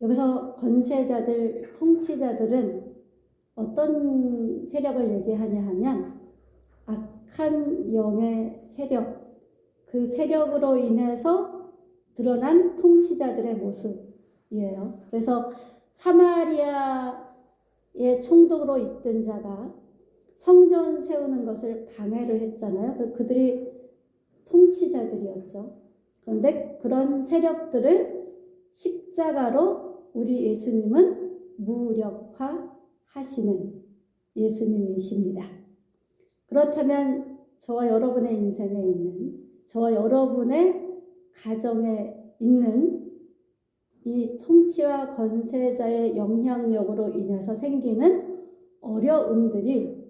여기서 권세자들, 통치자들은 어떤 세력을 얘기하냐 하면 악한 영의 세력, 그 세력으로 인해서 드러난 통치자들의 모습이에요. 그래서 사마리아의 총독으로 있던 자가 성전 세우는 것을 방해를 했잖아요. 그- 그들이 통치자들이었죠. 그런데 그런 세력들을 십자가로 우리 예수님은 무력화하시는 예수님이십니다. 그렇다면 저와 여러분의 인생에 있는 저와 여러분의 가정에 있는 이 통치와 권세자의 영향력으로 인해서 생기는 어려움들이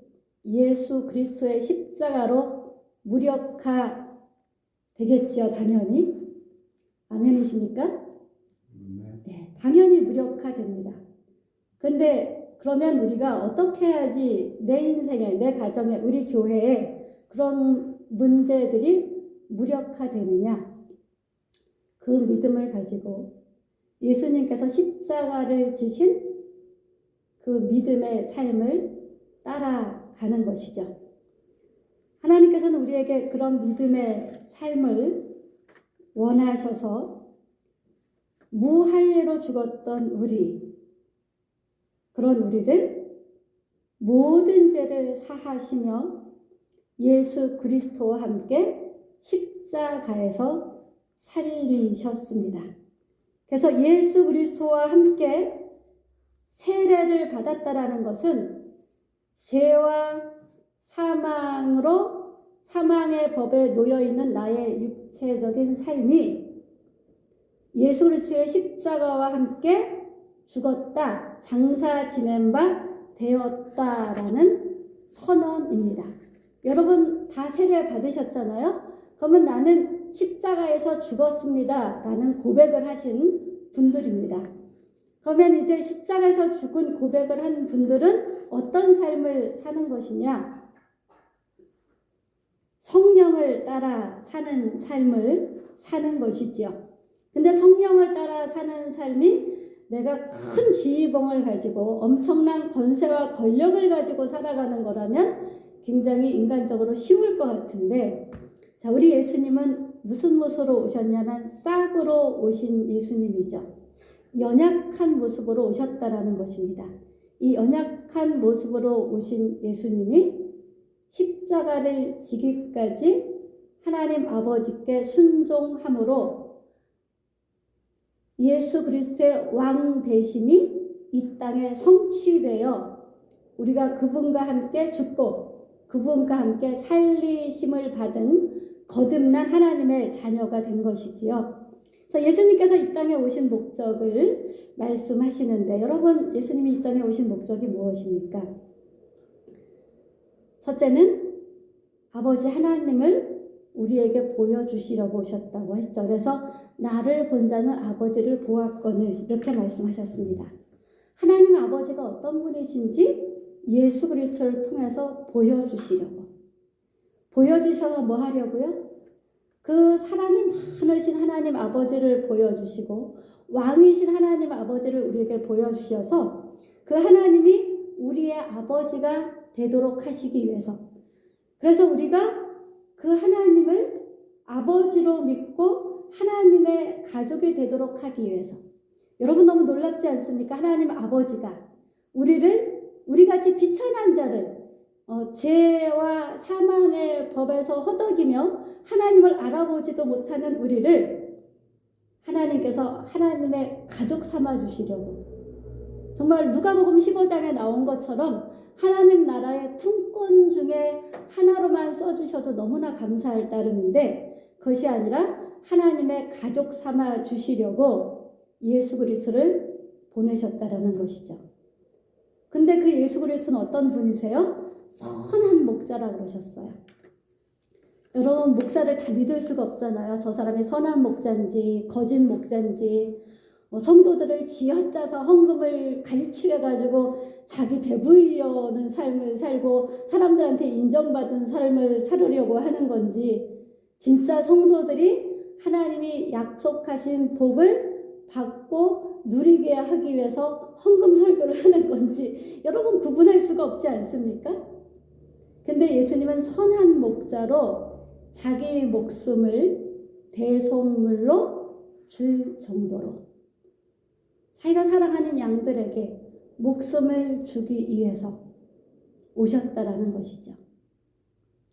예수 그리스도의 십자가로 무력화 되겠지요, 당연히. 아멘이십니까? 네, 당연히 무력화됩니다. 근데 그러면 우리가 어떻게 해야지 내 인생에, 내 가정에, 우리 교회에 그런 문제들이 무력화되느냐? 그 믿음을 가지고 예수님께서 십자가를 지신 그 믿음의 삶을 따라가는 것이죠. 하나님께서는 우리에게 그런 믿음의 삶을 원하셔서 무할례로 죽었던 우리, 그런 우리를 모든 죄를 사하시며 예수 그리스도와 함께 십자가에서 살리셨습니다. 그래서 예수 그리스도와 함께 세례를 받았다라는 것은 죄와 사망으로 사망의 법에 놓여 있는 나의 육체적인 삶이 예수 그리스도의 십자가와 함께 죽었다, 장사 지낸 바 되었다라는 선언입니다. 여러분 다 세례 받으셨잖아요? 그러면 나는 십자가에서 죽었습니다. 라는 고백을 하신 분들입니다. 그러면 이제 십자가에서 죽은 고백을 한 분들은 어떤 삶을 사는 것이냐? 성령을 따라 사는 삶을 사는 것이지요. 근데 성령을 따라 사는 삶이 내가 큰 지휘봉을 가지고 엄청난 권세와 권력을 가지고 살아가는 거라면 굉장히 인간적으로 쉬울 것 같은데 자, 우리 예수님은 무슨 모습으로 오셨냐면 싹으로 오신 예수님이죠. 연약한 모습으로 오셨다라는 것입니다. 이 연약한 모습으로 오신 예수님이 십자가를 지기까지 하나님 아버지께 순종함으로 예수 그리스도의 왕 대심이 이 땅에 성취되어 우리가 그분과 함께 죽고 그분과 함께 살리심을 받은 거듭난 하나님의 자녀가 된 것이지요. 그래서 예수님께서 이 땅에 오신 목적을 말씀하시는데 여러분 예수님이 이 땅에 오신 목적이 무엇입니까? 첫째는 아버지 하나님을 우리에게 보여주시려고 오셨다고 했죠. 그래서 나를 본 자는 아버지를 보았거늘 이렇게 말씀하셨습니다. 하나님 아버지가 어떤 분이신지 예수 그리스도를 통해서 보여주시려고 보여주셔서 뭐 하려고요? 그 사랑이 많으신 하나님 아버지를 보여주시고 왕이신 하나님 아버지를 우리에게 보여주셔서 그 하나님이 우리의 아버지가 되도록 하시기 위해서 그래서 우리가 그 하나님을 아버지로 믿고 하나님의 가족이 되도록 하기 위해서 여러분 너무 놀랍지 않습니까? 하나님 아버지가 우리를 우리같이 비천한 자를 어, 죄와 사망의 법에서 허덕이며 하나님을 알아보지도 못하는 우리를 하나님께서 하나님의 가족 삼아 주시려고 정말 누가복음 15장에 나온 것처럼 하나님 나라의 품꾼 중에 하나로만 써주셔도 너무나 감사할 따름인데 그것이 아니라 하나님의 가족 삼아 주시려고 예수 그리스도를 보내셨다라는 것이죠. 근데 그 예수 그리스도는 어떤 분이세요? 선한 목자라 그러셨어요. 여러분 목사를 다 믿을 수가 없잖아요. 저 사람이 선한 목자인지 거짓 목자인지 뭐 성도들을 쥐어짜서 헌금을 갈취해가지고 자기 배불리려는 삶을 살고 사람들한테 인정받은 삶을 살으려고 하는 건지 진짜 성도들이 하나님이 약속하신 복을 받고 누리게 하기 위해서 헌금 설교를 하는 건지 여러분 구분할 수가 없지 않습니까? 근데 예수님은 선한 목자로 자기 목숨을 대속물로 줄 정도로 자기가 사랑하는 양들에게 목숨을 주기 위해서 오셨다라는 것이죠.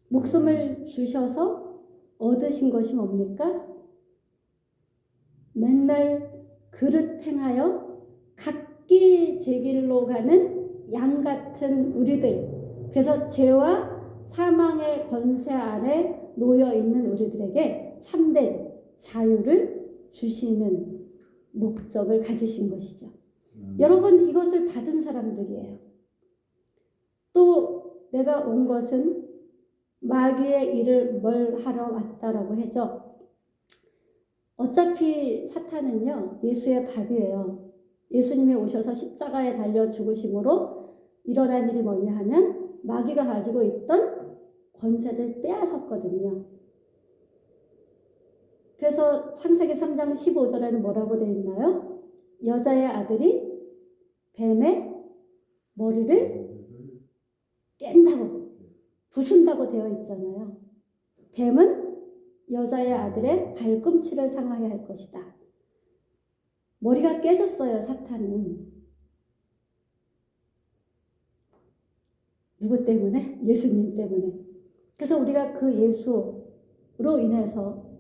목숨을 주셔서 얻으신 것이 뭡니까? 맨날 그릇 행하여 각기 제 길로 가는 양 같은 우리들. 그래서 죄와 사망의 권세 안에 놓여 있는 우리들에게 참된 자유를 주시는 목적을 가지신 것이죠. 여러분 이것을 받은 사람들이에요. 또 내가 온 것은 마귀의 일을 뭘 하러 왔다라고 해죠. 어차피 사탄은요 예수의 밥이에요. 예수님이 오셔서 십자가에 달려 죽으심으로 일어난 일이 뭐냐 하면 마귀가 가지고 있던 권세를 빼앗았거든요. 그래서 창세기 3장 15절에는 뭐라고 되어 있나요? 여자의 아들이 뱀의 머리를 깬다고 부순다고 되어 있잖아요. 뱀은 여자의 아들의 발꿈치를 상하게 할 것이다. 머리가 깨졌어요, 사탄은. 누구 때문에? 예수님 때문에. 그래서 우리가 그 예수로 인해서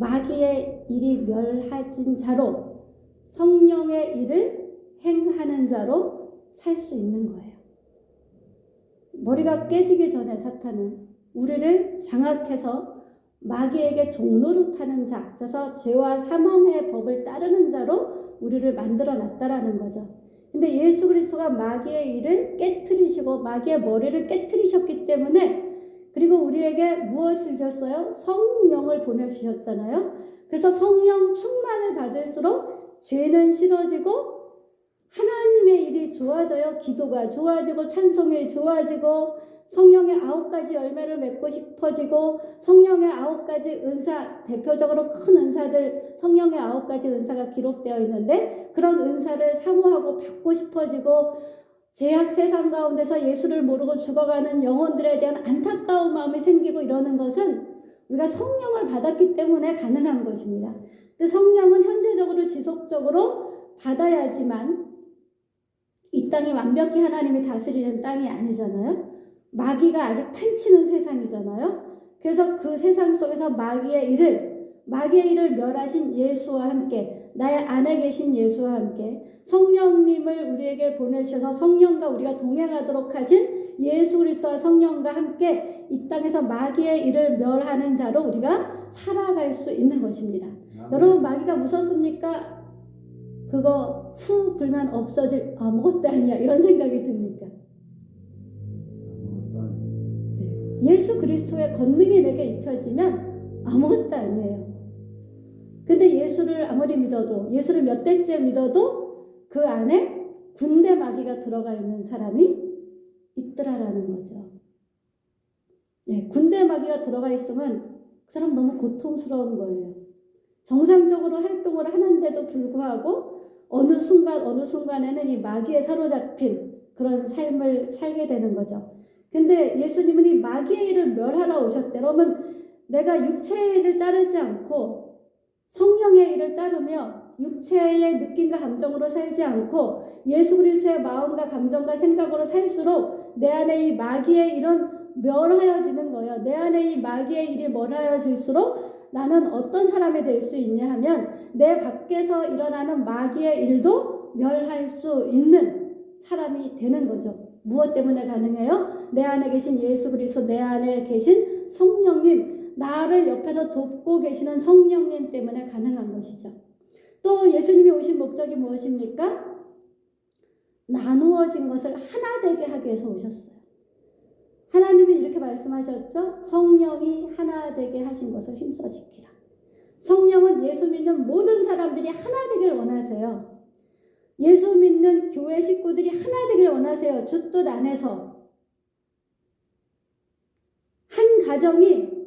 마귀의 일이 멸하진 자로 성령의 일을 행하는 자로 살 수 있는 거예요. 머리가 깨지기 전에 사탄은 우리를 장악해서 마귀에게 종노릇하는 자, 그래서 죄와 사망의 법을 따르는 자로 우리를 만들어 놨다라는 거죠. 근데 예수 그리스도가 마귀의 일을 깨뜨리시고 마귀의 머리를 깨뜨리셨기 때문에 그리고 우리에게 무엇을 줬어요? 성령을 보내주셨잖아요. 그래서 성령 충만을 받을수록 죄는 싫어지고 하나님의 일이 좋아져요. 기도가 좋아지고 찬송이 좋아지고 성령의 아홉 가지 열매를 맺고 싶어지고 성령의 아홉 가지 은사 대표적으로 큰 은사들 성령의 아홉 가지 은사가 기록되어 있는데 그런 은사를 사모하고 받고 싶어지고 제약 세상 가운데서 예수를 모르고 죽어가는 영혼들에 대한 안타까운 마음이 생기고 이러는 것은 우리가 성령을 받았기 때문에 가능한 것입니다. 근데 성령은 현재적으로 지속적으로 받아야지만 이 땅이 완벽히 하나님이 다스리는 땅이 아니잖아요. 마귀가 아직 판치는 세상이잖아요. 그래서 그 세상 속에서 마귀의 일을 마귀의 일을 멸하신 예수와 함께 나의 안에 계신 예수와 함께 성령님을 우리에게 보내주셔서 성령과 우리가 동행하도록 하신 예수 그리스도와 성령과 함께 이 땅에서 마귀의 일을 멸하는 자로 우리가 살아갈 수 있는 것입니다. 여러분 마귀가 무섭습니까? 그거 후 불면 없어질 아무것도 아니야 이런 생각이 듭니까? 예수 그리스도의 권능이 내게 입혀지면 아무것도 아니에요. 근데 예수를 아무리 믿어도 예수를 몇 대째 믿어도 그 안에 군대 마귀가 들어가 있는 사람이 있더라라는 거죠. 네, 군대 마귀가 들어가 있으면 그 사람 너무 고통스러운 거예요. 정상적으로 활동을 하는데도 불구하고 어느 순간 어느 순간에는 이 마귀에 사로잡힌 그런 삶을 살게 되는 거죠. 근데 예수님은 이 마귀의 일을 멸하러 오셨대. 그러면 내가 육체를 따르지 않고 성령의 일을 따르며 육체의 느낌과 감정으로 살지 않고 예수 그리스도의 마음과 감정과 생각으로 살수록 내 안에 이 마귀의 일은 멸하여지는 거예요. 내 안에 이 마귀의 일이 멸하여질수록 나는 어떤 사람이 될 수 있냐 하면 내 밖에서 일어나는 마귀의 일도 멸할 수 있는 사람이 되는 거죠. 무엇 때문에 가능해요? 내 안에 계신 예수 그리스도, 내 안에 계신 성령님, 나를 옆에서 돕고 계시는 성령님 때문에 가능한 것이죠. 또 예수님이 오신 목적이 무엇입니까? 나누어진 것을 하나 되게 하기 위해서 오셨어요. 하나님이 이렇게 말씀하셨죠? 성령이 하나 되게 하신 것을 힘써 지키라. 성령은 예수 믿는 모든 사람들이 하나 되길 원하세요. 예수 믿는 교회 식구들이 하나 되길 원하세요. 주뜻 안에서. 한 가정이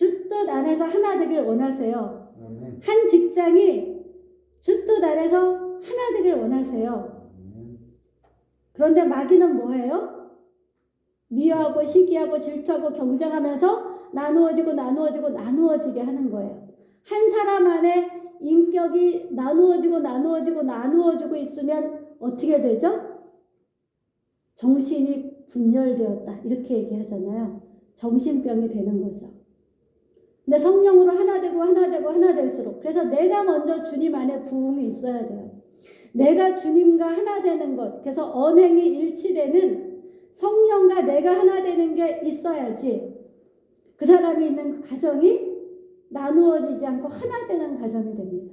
주뜻 안에서 하나 되길 원하세요. 한 직장이 주뜻 아래서 하나 되길 원하세요. 그런데 마귀는 뭐예요? 미워하고 시기하고 질투하고 경쟁하면서 나누어지고 나누어지고 나누어지게 하는 거예요. 한 사람 안에 인격이 나누어지고 나누어지고 나누어지고 있으면 어떻게 되죠? 정신이 분열되었다. 이렇게 얘기하잖아요. 정신병이 되는 거죠. 근데 성령으로 하나 되고 하나 되고 하나 될수록 그래서 내가 먼저 주님 안에 부흥이 있어야 돼요. 내가 주님과 하나 되는 것. 그래서 언행이 일치되는 성령과 내가 하나 되는 게 있어야지 그 사람이 있는 그 가정이 나누어지지 않고 하나 되는 가정이 됩니다.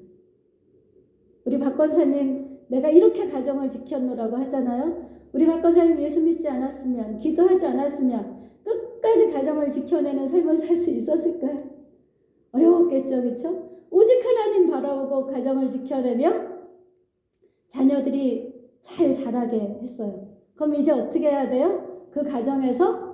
우리 박 권사님 내가 이렇게 가정을 지켰노라고 하잖아요. 우리 박 권사님 예수 믿지 않았으면 기도하지 않았으면 끝까지 가정을 지켜내는 삶을 살 수 있었을까요? 어려웠겠죠, 그렇죠? 오직 하나님 바라보고 가정을 지켜내며 자녀들이 잘 자라게 했어요. 그럼 이제 어떻게 해야 돼요? 그 가정에서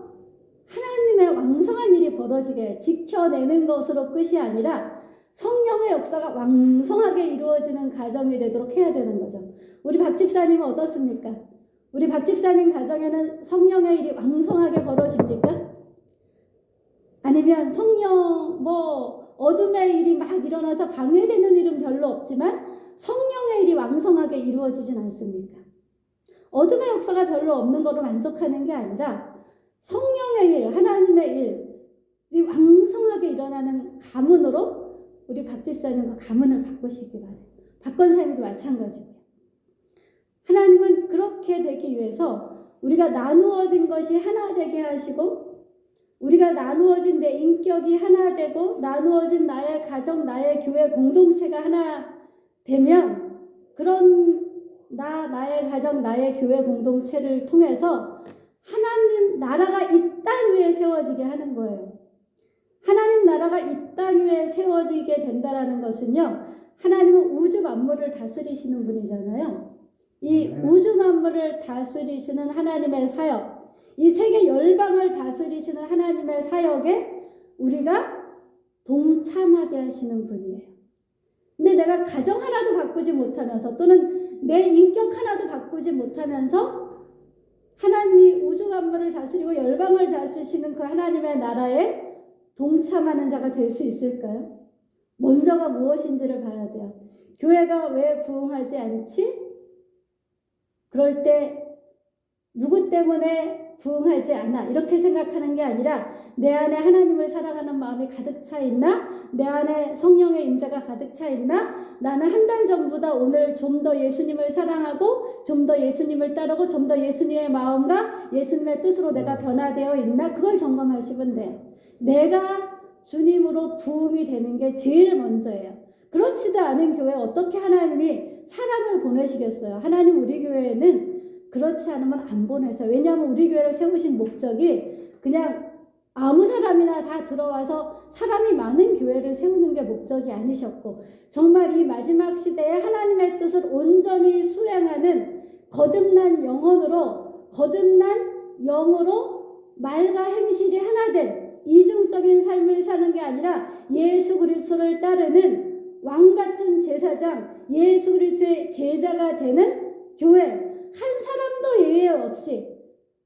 하나님의 왕성한 일이 벌어지게 지켜내는 것으로 끝이 아니라 성령의 역사가 왕성하게 이루어지는 가정이 되도록 해야 되는 거죠. 우리 박 집사님은 어떻습니까? 우리 박 집사님 가정에는 성령의 일이 왕성하게 벌어집니까? 아니면 성령 뭐 어둠의 일이 막 일어나서 방해되는 일은 별로 없지만 성령의 일이 왕성하게 이루어지진 않습니까? 어둠의 역사가 별로 없는 거로 만족하는 게 아니라 성령의 일, 하나님의 일이 왕성하게 일어나는 가문으로 우리 박 집사님과 가문을 바꾸시기 바래요. 박건사님도 마찬가지고요. 하나님은 그렇게 되기 위해서 우리가 나누어진 것이 하나 되게 하시고 우리가 나누어진 내 인격이 하나 되고 나누어진 나의 가정, 나의 교회 공동체가 하나 되면 그런 나, 나의 가정, 나의 교회 공동체를 통해서 하나님 나라가 이 땅 위에 세워지게 하는 거예요. 하나님 나라가 이 땅 위에 세워지게 된다라는 것은요. 하나님은 우주 만물을 다스리시는 분이잖아요. 이 우주 만물을 다스리시는 하나님의 사역, 이 세계 열방을 다스리시는 하나님의 사역에 우리가 동참하게 하시는 분이에요. 근데 내가 가정 하나도 바꾸지 못하면서 또는 내 인격 하나도 바꾸지 못하면서 하나님이 우주 만물을 다스리고 열방을 다스리시는 그 하나님의 나라에 동참하는 자가 될 수 있을까요? 먼저가 무엇인지를 봐야 돼요. 교회가 왜 부흥하지 않지? 그럴 때 누구 때문에 부흥하지 않아? 이렇게 생각하는 게 아니라 내 안에 하나님을 사랑하는 마음이 가득 차 있나? 내 안에 성령의 임재가 가득 차 있나? 나는 한 달 전보다 오늘 좀 더 예수님을 사랑하고 좀 더 예수님을 따르고 좀 더 예수님의 마음과 예수님의 뜻으로 내가 변화되어 있나? 그걸 점검하시면 돼요. 내가 주님으로 부흥이 되는 게 제일 먼저예요. 그렇지도 않은 교회 어떻게 하나님이 사람을 보내시겠어요? 하나님 우리 교회에는 그렇지 않으면 안 보내서 왜냐하면 우리 교회를 세우신 목적이 그냥 아무 사람이나 다 들어와서 사람이 많은 교회를 세우는 게 목적이 아니셨고 정말 이 마지막 시대에 하나님의 뜻을 온전히 수행하는 거듭난 영혼으로 거듭난 영으로 말과 행실이 하나 된 이중적인 삶을 사는 게 아니라 예수 그리스도를 따르는 왕 같은 제사장 예수 그리스도의 제자가 되는 교회 한 사람도 예외 없이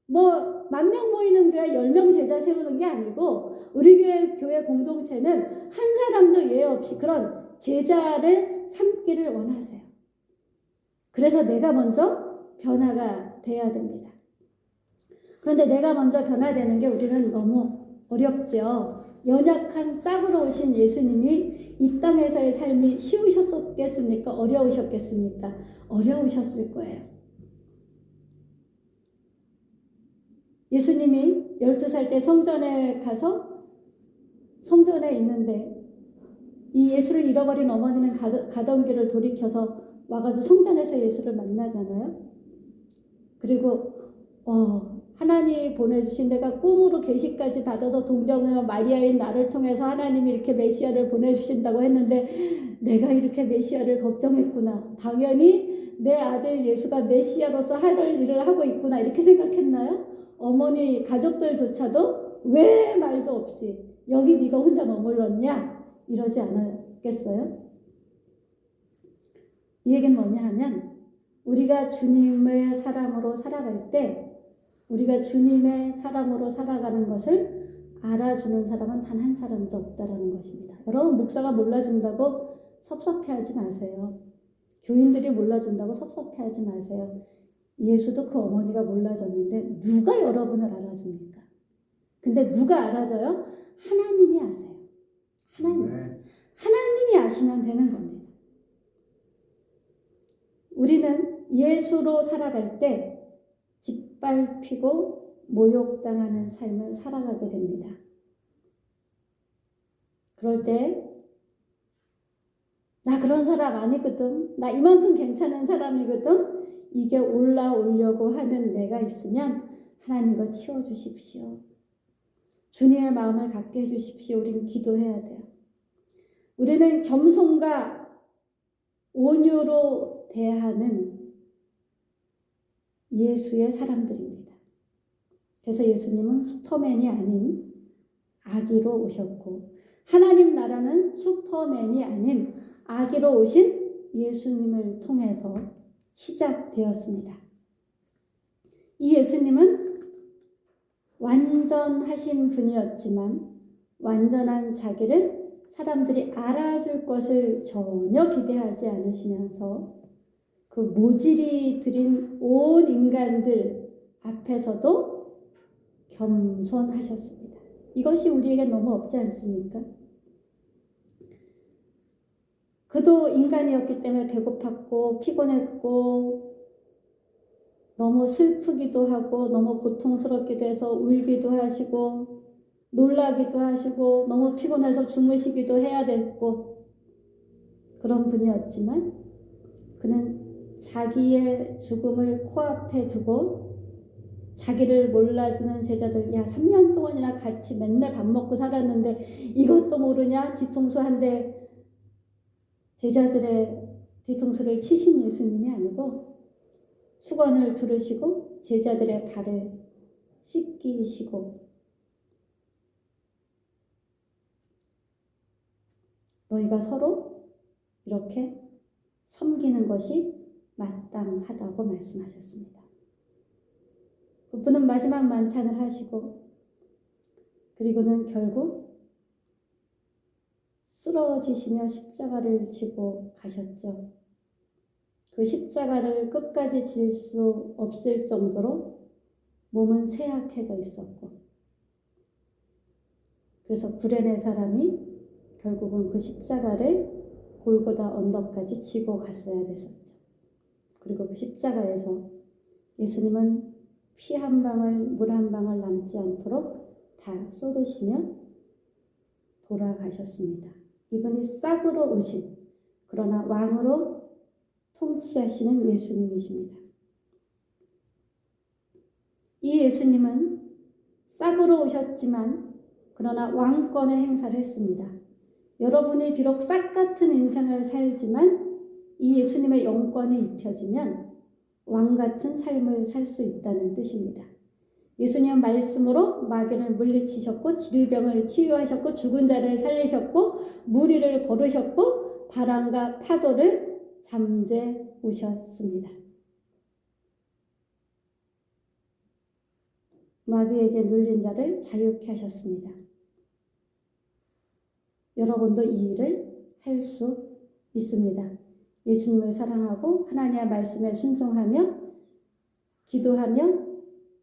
뭐 만 명 모이는 교회 열 명 제자 세우는 게 아니고 우리 교회 교회 공동체는 한 사람도 예외 없이 그런 제자를 삼기를 원하세요. 그래서 내가 먼저 변화가 돼야 됩니다. 그런데 내가 먼저 변화되는 게 우리는 너무 어렵죠. 연약한 싹으로 오신 예수님이 이 땅에서의 삶이 쉬우셨겠습니까? 어려우셨겠습니까? 어려우셨을 거예요. 예수님이 12살 때 성전에 가서 성전에 있는데 이 예수를 잃어버린 어머니는 가던 길을 돌이켜서 와가지고 성전에서 예수를 만나잖아요. 그리고 어, 하나님이 보내주신 내가 꿈으로 계시까지 받아서 동정을 마리아인 나를 통해서 하나님이 이렇게 메시아를 보내주신다고 했는데 내가 이렇게 메시아를 걱정했구나. 당연히 내 아들 예수가 메시아로서 할 일을 하고 있구나 이렇게 생각했나요? 어머니 가족들조차도 왜 말도 없이 여기 네가 혼자 머물렀냐 이러지 않았겠어요? 이 얘기는 뭐냐 하면 우리가 주님의 사람으로 살아갈 때 우리가 주님의 사람으로 살아가는 것을 알아주는 사람은 단 한 사람도 없다라는 것입니다. 여러분 목사가 몰라준다고 섭섭해하지 마세요. 교인들이 몰라준다고 섭섭해하지 마세요. 예수도 그 어머니가 몰라줬는데 누가 여러분을 알아줍니까? 근데 누가 알아줘요? 하나님이 아세요. 하나님. 네. 하나님이 아시면 되는 겁니다. 우리는 예수로 살아갈 때 짓밟히고 모욕당하는 삶을 살아가게 됩니다. 그럴 때, 나 그런 사람 아니거든. 나 이만큼 괜찮은 사람이거든. 이게 올라오려고 하는 내가 있으면 하나님 이거 치워주십시오. 주님의 마음을 갖게 해주십시오. 우리는 기도해야 돼요. 우리는 겸손과 온유로 대하는 예수의 사람들입니다. 그래서 예수님은 슈퍼맨이 아닌 아기로 오셨고, 하나님 나라는 슈퍼맨이 아닌 아기로 오신 예수님을 통해서 시작되었습니다. 이 예수님은 완전하신 분이었지만 완전한 자기를 사람들이 알아줄 것을 전혀 기대하지 않으시면서 그 모질이 들인 온 인간들 앞에서도 겸손하셨습니다. 이것이 우리에게 너무 없지 않습니까? 그도 인간이었기 때문에 배고팠고 피곤했고 너무 슬프기도 하고 너무 고통스럽기도 해서 울기도 하시고 놀라기도 하시고 너무 피곤해서 주무시기도 해야 됐고 그런 분이었지만 그는 자기의 죽음을 코앞에 두고 자기를 몰라주는 제자들 야 3년 동안이나 같이 맨날 밥 먹고 살았는데 이것도 모르냐? 뒤통수 한대 제자들의 뒤통수를 치신 예수님이 아니고 수건을 두르시고 제자들의 발을 씻기시고 너희가 서로 이렇게 섬기는 것이 마땅하다고 말씀하셨습니다. 그분은 마지막 만찬을 하시고 그리고는 결국 쓰러지시며 십자가를 지고 가셨죠. 그 십자가를 끝까지 질 수 없을 정도로 몸은 쇠약해져 있었고, 그래서 구레네 사람이 결국은 그 십자가를 골고다 언덕까지 지고 갔어야 됐었죠. 그리고 그 십자가에서 예수님은 피 한 방울, 물 한 방울 남지 않도록 다 쏟으시며 돌아가셨습니다. 이분이 싹으로 오신 그러나 왕으로 통치하시는 예수님이십니다. 이 예수님은 싹으로 오셨지만 그러나 왕권의 행사를 했습니다. 여러분이 비록 싹 같은 인생을 살지만 이 예수님의 영권이 입혀지면 왕 같은 삶을 살 수 있다는 뜻입니다. 예수님은 말씀으로 마귀를 물리치셨고 질병을 치유하셨고 죽은 자를 살리셨고 무리를 걸으셨고 바람과 파도를 잠재우셨습니다. 마귀에게 눌린 자를 자유케 하셨습니다. 여러분도 이 일을 할 수 있습니다. 예수님을 사랑하고 하나님의 말씀에 순종하며 기도하며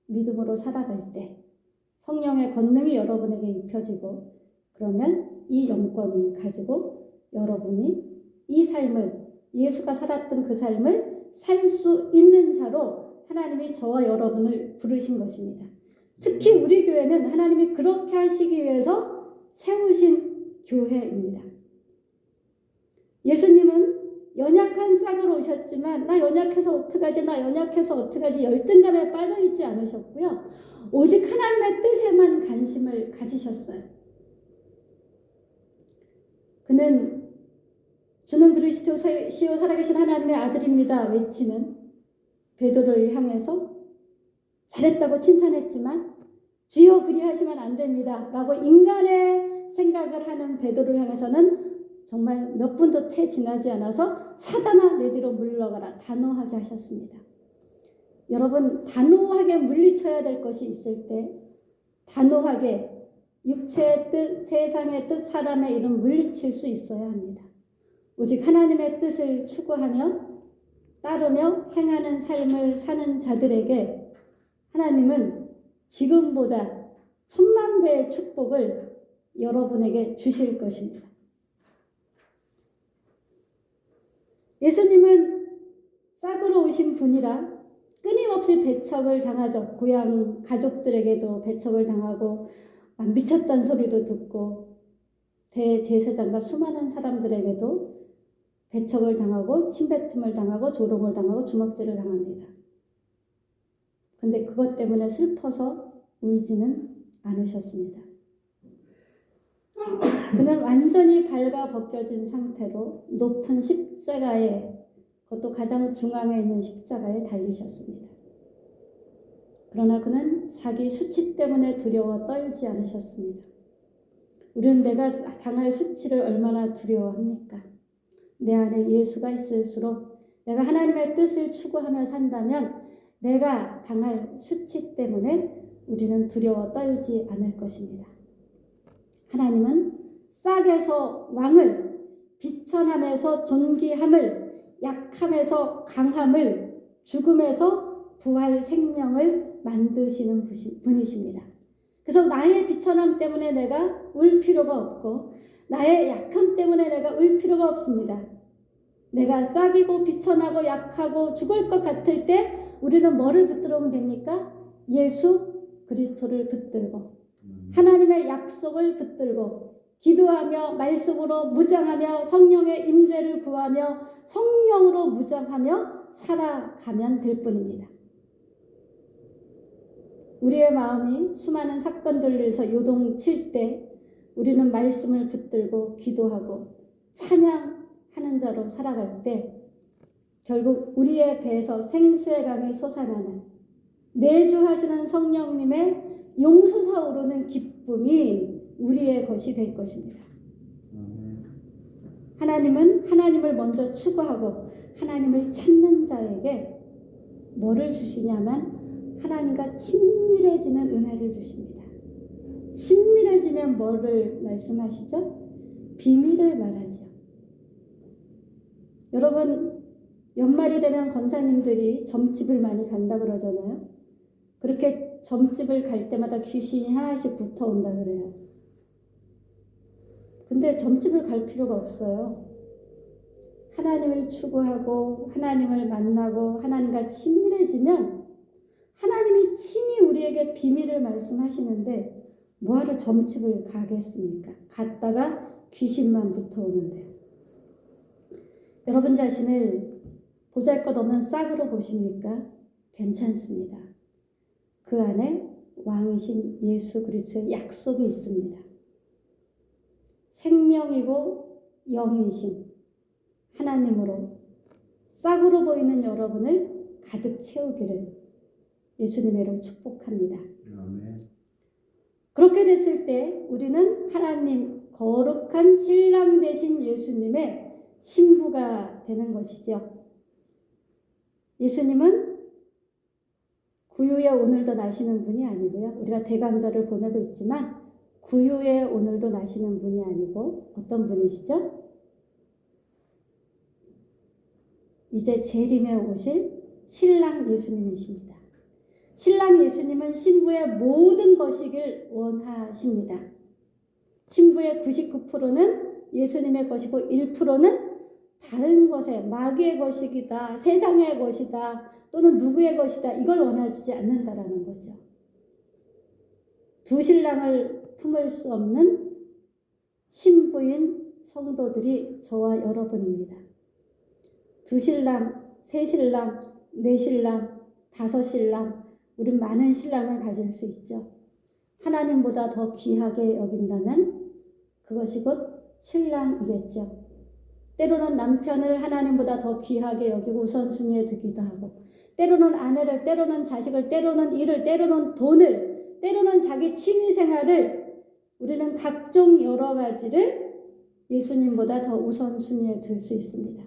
믿음으로 살아갈 때 성령의 권능이 여러분에게 입혀지고 그러면 이 영권을 가지고 여러분이 이 삶을 예수가 살았던 그 삶을 살 수 있는 자로 하나님이 저와 여러분을 부르신 것입니다. 특히 우리 교회는 하나님이 그렇게 하시기 위해서 세우신 교회입니다. 예수님은 연약한 싹으로 오셨지만 나 연약해서 어떡하지 나 연약해서 어떡하지 열등감에 빠져 있지 않으셨고요. 오직 하나님의 뜻에만 관심을 가지셨어요. 그는 주는 그리스도시요 살아계신 하나님의 아들입니다 외치는 베드로를 향해서 잘했다고 칭찬했지만 주여 그리하시면 안 됩니다 라고 인간의 생각을 하는 베드로를 향해서는 정말 몇 분도 채 지나지 않아서 사단아 내 뒤로 물러가라 단호하게 하셨습니다. 여러분 단호하게 물리쳐야 될 것이 있을 때 단호하게 육체의 뜻, 세상의 뜻, 사람의 이름 물리칠 수 있어야 합니다. 오직 하나님의 뜻을 추구하며 따르며 행하는 삶을 사는 자들에게 하나님은 지금보다 천만 배의 축복을 여러분에게 주실 것입니다. 예수님은 싹으로 오신 분이라 끊임없이 배척을 당하죠. 고향 가족들에게도 배척을 당하고 막 미쳤다는 소리도 듣고 대제사장과 수많은 사람들에게도 배척을 당하고 침뱉음을 당하고 조롱을 당하고 주먹질을 당합니다. 근데 그것 때문에 슬퍼서 울지는 않으셨습니다. 그는 완전히 발가 벗겨진 상태로 높은 십자가에 그것도 가장 중앙에 있는 십자가에 달리셨습니다. 그러나 그는 자기 수치 때문에 두려워 떨지 않으셨습니다. 우리는 내가 당할 수치를 얼마나 두려워합니까? 내 안에 예수가 있을수록 내가 하나님의 뜻을 추구하며 산다면 내가 당할 수치 때문에 우리는 두려워 떨지 않을 것입니다. 하나님은 싹에서 왕을 비천함에서 존귀함을 약함에서 강함을 죽음에서 부활 생명을 만드시는 분이십니다. 그래서 나의 비천함 때문에 내가 울 필요가 없고 나의 약함 때문에 내가 울 필요가 없습니다. 내가 싹이고 비천하고 약하고 죽을 것 같을 때 우리는 뭐를 붙들어오면 됩니까? 예수 그리스도를 붙들고 하나님의 약속을 붙들고 기도하며 말씀으로 무장하며 성령의 임재를 구하며 성령으로 무장하며 살아가면 될 뿐입니다. 우리의 마음이 수많은 사건들에서 요동칠 때 우리는 말씀을 붙들고 기도하고 찬양하는 자로 살아갈 때 결국 우리의 배에서 생수의 강이 솟아나는 내주하시는 성령님의 용솟아 오르는 기쁨이 우리의 것이 될 것입니다. 하나님은 하나님을 먼저 추구하고 하나님을 찾는 자에게 뭐를 주시냐면 하나님과 친밀해지는 은혜를 주십니다. 친밀해지면 뭐를 말씀하시죠? 비밀을 말하죠. 여러분 연말이 되면 권사님들이 점집을 많이 간다 그러잖아요. 그렇게 점집을 갈 때마다 귀신이 하나씩 붙어온다 그래요. 근데 점집을 갈 필요가 없어요. 하나님을 추구하고 하나님을 만나고 하나님과 친밀해지면 하나님이 친히 우리에게 비밀을 말씀하시는데 뭐하러 점집을 가겠습니까? 갔다가 귀신만 붙어오는데. 여러분 자신을 보잘것없는 싹으로 보십니까? 괜찮습니다. 그 안에 왕이신 예수 그리스도의 약속이 있습니다. 생명이고 영이신 하나님으로 싹으로 보이는 여러분을 가득 채우기를 예수님의 이름 축복합니다. 아멘. 그렇게 됐을 때 우리는 하나님 거룩한 신랑 되신 예수님의 신부가 되는 것이죠. 예수님은 구유에 오늘도 나시는 분이 아니고요. 우리가 대강절을 보내고 있지만 구유에 오늘도 나시는 분이 아니고 어떤 분이시죠? 이제 재림에 오실 신랑 예수님이십니다. 신랑 예수님은 신부의 모든 것이길 원하십니다. 신부의 99%는 예수님의 것이고 1%는 다른 것의 마귀의 것이기다, 세상의 것이다, 또는 누구의 것이다, 이걸 원하지 않는다라는 거죠. 두 신랑을 품을 수 없는 신부인 성도들이 저와 여러분입니다. 두 신랑, 세 신랑, 네 신랑, 다섯 신랑, 우린 많은 신랑을 가질 수 있죠. 하나님보다 더 귀하게 여긴다면 그것이 곧 신랑이겠죠. 때로는 남편을 하나님보다 더 귀하게 여기고 우선순위에 두기도 하고, 때로는 아내를, 때로는 자식을, 때로는 일을, 때로는 돈을, 때로는 자기 취미 생활을 우리는 각종 여러 가지를 예수님보다 더 우선순위에 들 수 있습니다.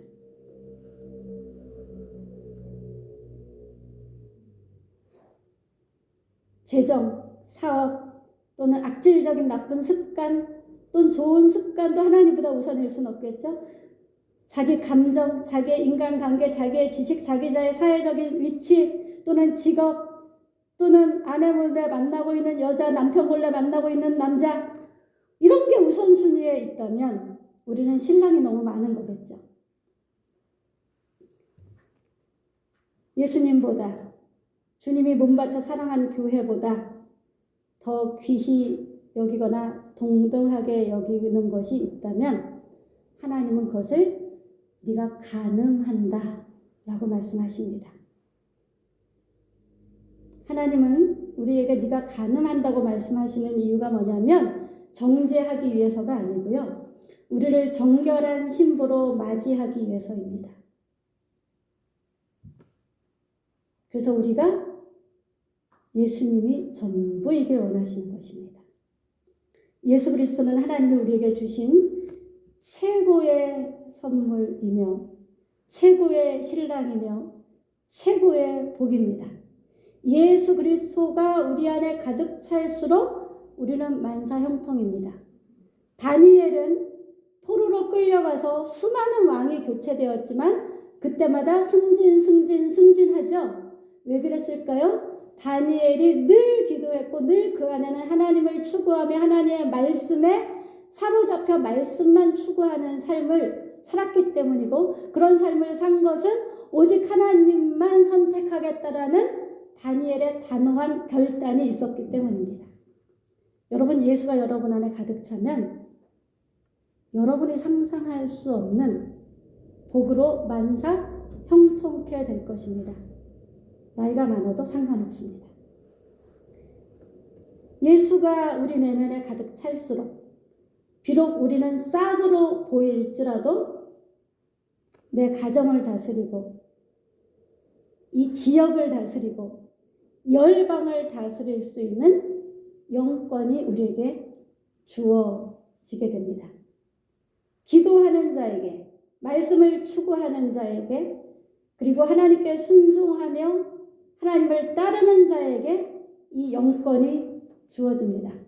재정, 사업 또는 악질적인 나쁜 습관 또는 좋은 습관도 하나님보다 우선일 수는 없겠죠. 자기 감정, 자기의 인간관계, 자기의 지식, 자기자의 사회적인 위치 또는 직업 또는 아내 몰래 만나고 있는 여자, 남편 몰래 만나고 있는 남자 이런 게 우선순위에 있다면 우리는 신랑이 너무 많은 거겠죠. 예수님보다 주님이 몸바쳐 사랑하는 교회보다 더 귀히 여기거나 동등하게 여기는 것이 있다면 하나님은 그것을 네가 가늠한다 라고 말씀하십니다. 하나님은 우리에게 네가 가늠한다고 말씀하시는 이유가 뭐냐면 정죄하기 위해서가 아니고요. 우리를 정결한 신부로 맞이하기 위해서입니다. 그래서 우리가 예수님이 전부이길 원하시는 것입니다. 예수 그리스도는 하나님이 우리에게 주신 최고의 선물이며 최고의 신랑이며 최고의 복입니다. 예수 그리스도가 우리 안에 가득 찰수록 우리는 만사 형통입니다. 다니엘은 포로로 끌려가서 수많은 왕이 교체되었지만 그때마다 승진 승진 승진하죠. 왜 그랬을까요? 다니엘이 늘 기도했고 늘 그 안에는 하나님을 추구하며 하나님의 말씀에 사로잡혀 말씀만 추구하는 삶을 살았기 때문이고 그런 삶을 산 것은 오직 하나님만 선택하겠다라는 다니엘의 단호한 결단이 있었기 때문입니다. 여러분 예수가 여러분 안에 가득 차면 여러분이 상상할 수 없는 복으로 만사 형통케 될 것입니다. 나이가 많아도 상관없습니다. 예수가 우리 내면에 가득 찰수록 비록 우리는 싹으로 보일지라도 내 가정을 다스리고 이 지역을 다스리고 열방을 다스릴 수 있는 영권이 우리에게 주어지게 됩니다. 기도하는 자에게, 말씀을 추구하는 자에게, 그리고 하나님께 순종하며 하나님을 따르는 자에게 이 영권이 주어집니다.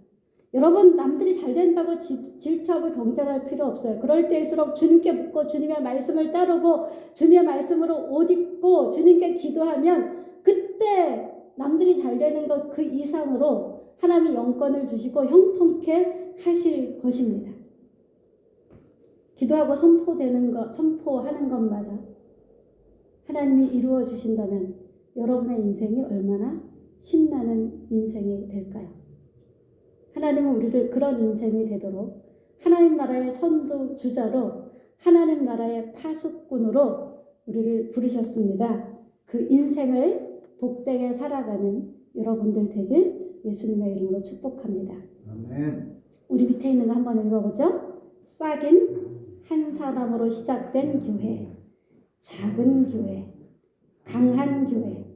여러분, 남들이 잘 된다고 질투하고 경쟁할 필요 없어요. 그럴 때일수록 주님께 묻고 주님의 말씀을 따르고 주님의 말씀으로 옷 입고 주님께 기도하면 그때 남들이 잘 되는 것 그 이상으로 하나님이 영권을 주시고 형통케 하실 것입니다. 기도하고 선포되는 것, 선포하는 것마저 하나님이 이루어 주신다면 여러분의 인생이 얼마나 신나는 인생이 될까요? 하나님은 우리를 그런 인생이 되도록 하나님 나라의 선두 주자로 하나님 나라의 파수꾼으로 우리를 부르셨습니다. 그 인생을 복되게 살아가는 여러분들 되길 예수님의 이름으로 축복합니다. 아멘. 우리 밑에 있는 거 한번 읽어보죠. 싹인 한 사람으로 시작된 교회, 작은 교회, 강한 교회.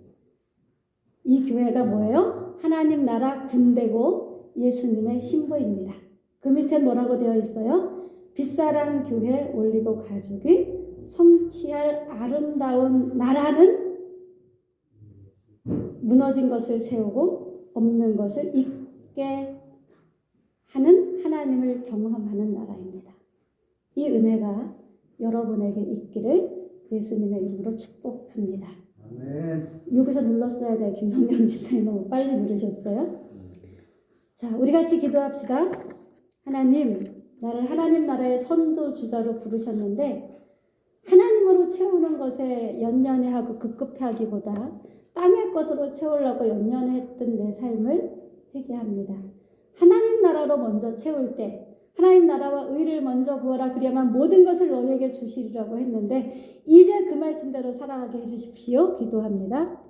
이 교회가 뭐예요? 하나님 나라 군대고 예수님의 신부입니다. 그 밑에 뭐라고 되어 있어요? 빗사랑 교회 올리고 가족이 성취할 아름다운 나라는 무너진 것을 세우고 없는 것을 잊게 하는 하나님을 경험하는 나라입니다. 이 은혜가 여러분에게 있기를 예수님의 이름으로 축복합니다. 아멘. 여기서 눌렀어야 돼. 김성경 집사님 너무 빨리 누르셨어요. 자, 우리 같이 기도합시다. 하나님, 나를 하나님 나라의 선두 주자로 부르셨는데 하나님으로 채우는 것에 연연해 하고 급급해 하기보다 땅의 것으로 채우려고 연연했던 내 삶을 회개합니다. 하나님 나라로 먼저 채울 때 하나님 나라와 의를 먼저 구하라 그리야만 모든 것을 너희에게 주시리라고 했는데 이제 그 말씀대로 살아가게 해주십시오. 기도합니다.